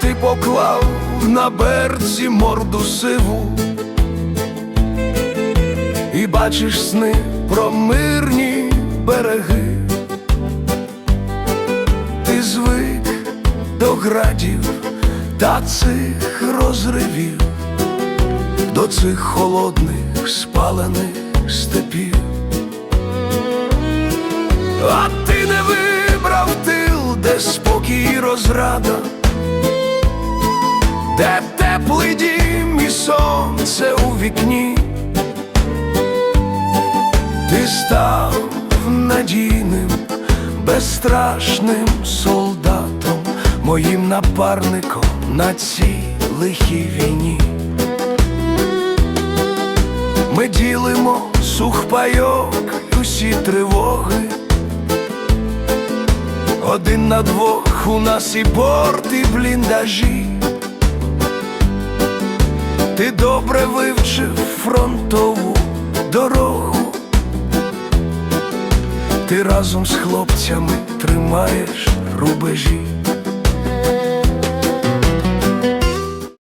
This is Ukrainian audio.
ти поклав на берці морду сиву, і бачиш сни про мирні береги, ти звик до градів та цих розривів, до цих холодних спалених степів. А ти не вибрав тил, де спокій і розрада, де теплий дім і сонце у вікні, ти став надійним, безстрашним солдатом, моїм напарником на цій лихій війні. Ми ділимо сухпайок і усі тривоги. Один на двох у нас і борт, і бліндажі. Ти добре вивчив фронтову дорогу. Ти разом з хлопцями тримаєш рубежі.